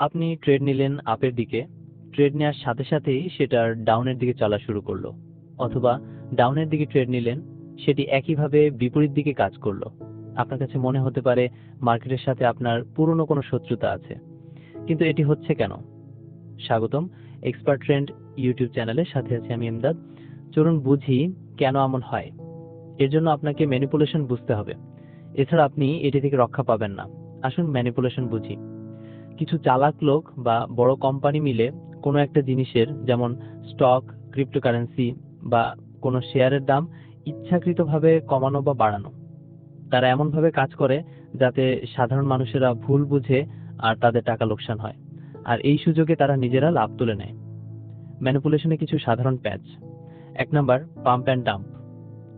আপনি ট্রেড নিলেন আপের দিকে ট্রেড নেওয়ার সাথে সাথেই সেটার ডাউনের দিকে চলা শুরু করল। অথবা ডাউনের দিকে ট্রেড নিলেন, সেটি একইভাবে বিপরীত দিকে কাজ করল। আপনার কাছে মনে হতে পারে মার্কেটের সাথে আপনার পুরনো কোনো শত্রুতা আছে। কিন্তু এটি হচ্ছে কেন? স্বাগতম এক্সপার্ট ট্রেন্ড ইউটিউব চ্যানেলের সাথে আছি আমি এমদাদ চলুন বুঝি কেন এমন হয়। এর জন্য আপনাকে ম্যানিপুলেশন বুঝতে হবে। এছাড়া আপনি এটি থেকে রক্ষা পাবেন না। আসুন ম্যানিপুলেশন বুঝি। কিছু চালাক লোক বা বড় কোম্পানি মিলে কোনো একটা জিনিসের যেমন স্টক ক্রিপ্টোকারেন্সি বা কোনো শেয়ারের দাম ইচ্ছাকৃতভাবে কমানো বা বাড়ানো। তারা এমনভাবে কাজ করে যাতে সাধারণ মানুষেরা ভুল বুঝে আর তাদের টাকা লোকসান হয়। আর এই সুযোগে তারা নিজেরা লাভ তুলে নেয়। ম্যানিপুলেশনে কিছু সাধারণ প্যাচ। এক নাম্বার পাম্প অ্যান্ড ডাম্প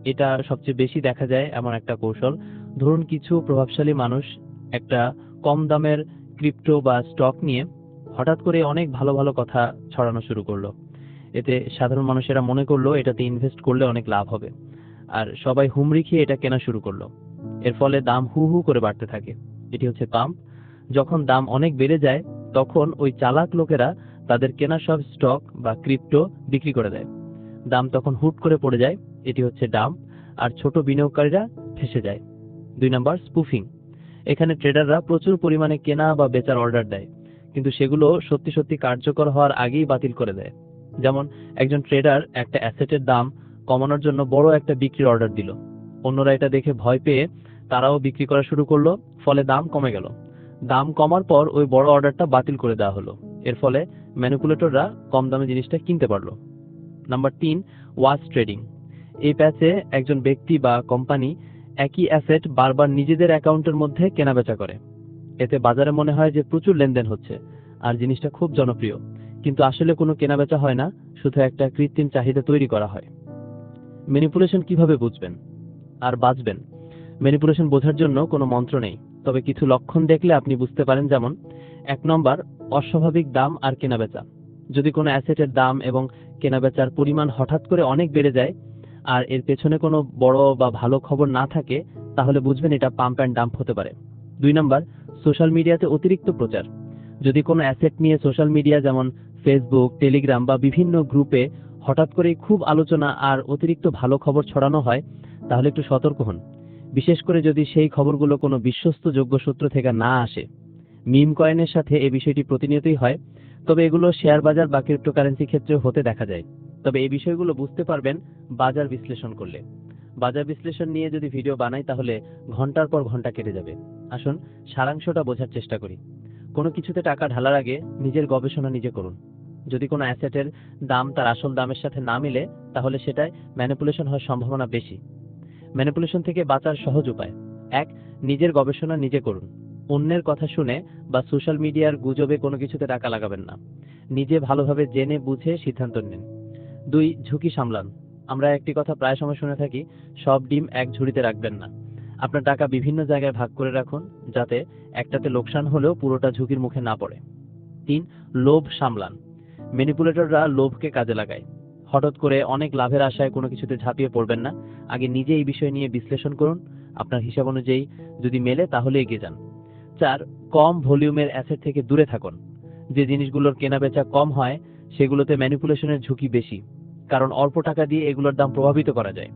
এটা সবচেয়ে বেশি দেখা যায় এমন একটা কৌশল। ধরুন কিছু প্রভাবশালী মানুষ একটা কম দামের ক্রিপ্টো বা স্টক নিয়ে হঠাৎ করে অনেক ভালো ভালো কথা ছড়ানো শুরু করল। এতে সাধারণ মানুষেরা মনে করল এটাতে ইনভেস্ট করলে অনেক লাভ হবে। আর সবাই হুমড়ি খেয়ে এটা কেনা শুরু করল। এর ফলে দাম হু হু করে বাড়তে থাকে। এটি হচ্ছে পাম্প। যখন দাম অনেক বেড়ে যায়, তখন ওই চালাক লোকেরা তাদের কেনা সব স্টক বা ক্রিপ্টো বিক্রি করে দেয়। দাম তখন হুট করে পড়ে যায়, এটি হচ্ছে ডাম্প আর ছোট বিনিয়োগকারীরা ফেসে যায়। দুই নাম্বার স্পুফিং এখানে ট্রেডাররা প্রচুর পরিমাণে কেনা বা বেচার অর্ডার দেয়, কিন্তু সেগুলো সত্যি সত্যি কার্যকর হওয়ার আগেই বাতিল করে দেয়। যেমন, একজন ট্রেডার একটা অ্যাসেটের দাম কমানোর জন্য বড় একটা বিক্রির অর্ডার দিল। অন্যরা এটা দেখে ভয় পেয়ে তারাও বিক্রি করা শুরু করল, ফলে দাম কমে গেল। দাম কমার পর ওই বড় অর্ডারটা বাতিল করে দেওয়া হলো। এর ফলে ম্যানিপুলেটররা কম দামে জিনিসটা কিনতে পারল। নাম্বার তিন ওয়াচ ট্রেডিং এই প্যাচে একজন ব্যক্তি বা কোম্পানি একই অ্যাসেট বারবার নিজেদের অ্যাকাউন্টের মধ্যে কেনাবেচা করে। এতে বাজারে মনে হয় যে প্রচুর লেনদেন হচ্ছে, আর জিনিসটা খুব জনপ্রিয়। কিন্তু আসলে কোনো কেনাবেচা হয় না, শুধু একটা কৃত্রিম চাহিদা তৈরি করা হয়। ম্যানিপুলেশন কীভাবে বুঝবেন? আর বাঁচবেন? ম্যানিপুলেশন বোঝার জন্য কোনো মন্ত্র নেই, তবে কিছু লক্ষণ দেখলে আপনি বুঝতে পারেন যেমন, এক নম্বর, অস্বাভাবিক দাম আর কেনাবেচা। যদি কোনো অ্যাসেটের দাম এবং কেনাবেচার পরিমাণ হঠাৎ করে অনেক বেড়ে যায় আর এর পেছনে কোনো বড় বা ভালো খবর না থাকে, তাহলে বুঝবেন এটা পাম্প অ্যান্ড ডাম্প হতে পারে। দুই নম্বর সোশ্যাল মিডিয়াতে অতিরিক্ত প্রচার। যদি কোনো অ্যাসেট নিয়ে সোশ্যাল মিডিয়া যেমন ফেসবুক টেলিগ্রাম বা বিভিন্ন গ্রুপে হঠাৎ করে খুব আলোচনা আর অতিরিক্ত ভালো খবর ছড়ানো হয়, তাহলে একটু সতর্ক হন। বিশেষ করে যদি সেই খবরগুলো কোনো বিশ্বস্ত যোগ্য সূত্র থেকে না আসে। মিম কয়েনের সাথে এ বিষয়টি প্রতিনিয়তই হয়, তবে এগুলো শেয়ার বাজার বা ক্রিপ্টোকারেন্সি ক্ষেত্রে হতে দেখা যায়। তবে এই বিষয়গুলো বুঝতে পারবেন বাজার বিশ্লেষণ করলে। বাজার বিশ্লেষণ নিয়ে যদি ভিডিও বানাই তাহলে ঘণ্টার পর ঘণ্টা কেটে যাবে। আসুন, সারাংশটা বোঝার চেষ্টা করি। কোনো কিছুতে টাকা ঢালার আগে নিজের গবেষণা নিজে করুন। যদি কোনো অ্যাসেটের দাম তার আসল দামের সাথে না মিলে, তাহলে সেটায় ম্যানিপুলেশন হওয়ার সম্ভাবনা বেশি। ম্যানিপুলেশন থেকে বাঁচার সহজ উপায়। এক, নিজের গবেষণা নিজে করুন। অন্যের কথা শুনে বা সোশ্যাল মিডিয়ার গুজবে কোনো কিছুতে টাকা লাগাবেন না। নিজে ভালোভাবে জেনে বুঝে সিদ্ধান্ত নিন। দুই, ঝুঁকি সামলান। আমরা একটি কথা প্রায় সময় শুনে থাকি, সব ডিম এক ঝুড়িতে রাখবেন না। আপনার টাকা বিভিন্ন জায়গায় ভাগ করে রাখুন, যাতে একটাতে লোকসান হলেও পুরোটা ঝুঁকির মুখে না পড়ে। তিন, লোভ সামলান। ম্যানিপুলেটররা লোভকে কাজে লাগায়। হঠাৎ করে অনেক লাভের আশায় কোনো কিছুতে ঝাঁপিয়ে পড়বেন না। আগে নিজে এই বিষয় নিয়ে বিশ্লেষণ করুন। আপনার হিসাব অনুযায়ী যদি মেলে তাহলে এগিয়ে যান। চার, কম ভলিউমের অ্যাসেট থেকে দূরে থাকুন। যে জিনিসগুলোর কেনাবেচা কম হয়, সেগুলোতে ম্যানিপুলেশনের ঝুঁকি বেশি। কারণ অল্প টাকা দিয়ে এগুলোর দাম প্রভাবিত করা যায়।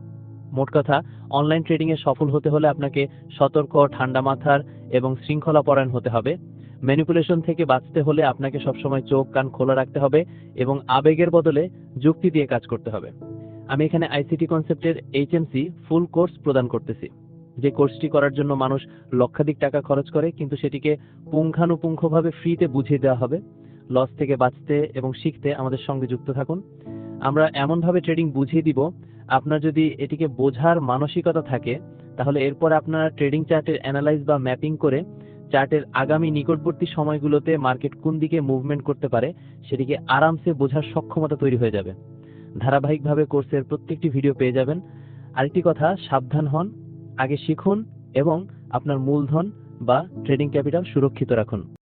মোট কথা, অনলাইন ট্রেডিংয়ে সফল হতে হলে আপনাকে সতর্ক, ঠান্ডা মাথার এবং শৃঙ্খলা পরায়ণ হতে হবে। ম্যানিপুলেশন থেকে বাঁচতে হলে আপনাকে সবসময় চোখ, কান খোলা রাখতে হবে এবং আবেগের বদলে যুক্তি দিয়ে কাজ করতে হবে। আমি এখানে আইসিটি কনসেপ্টের এইচএমসি ফুল কোর্স প্রদান করতেছি। যে কোর্সটি করার জন্য মানুষ লক্ষাধিক টাকা খরচ করে, কিন্তু সেটিকে পুঙ্খানুপুঙ্খভাবে ফ্রিতে বুঝিয়ে দেওয়া হবে। লস থেকে বাঁচতে এবং শিখতে আমাদের সঙ্গে যুক্ত থাকুন। আমরা এমনভাবে ট্রেডিং বুঝিয়ে দিব, আপনার যদি এটিকে বোঝার মানসিকতা থাকে, তাহলে এরপর আপনার ট্রেডিং চার্টের অ্যানালাইজ বা ম্যাপিং করে চার্টের আগামী নিকটবর্তী সময়গুলোতে মার্কেট কোন দিকে মুভমেন্ট করতে পারে, সেটিকে আরামসে বোঝার সক্ষমতা তৈরি হয়ে যাবে। ধারাবাহিকভাবে কোর্সের প্রত্যেকটি ভিডিও পেয়ে যাবেন। আরেকটি কথা, সাবধান হন, আগে শিখুন এবং আপনার মূলধন বা ট্রেডিং ক্যাপিটাল সুরক্ষিত রাখুন।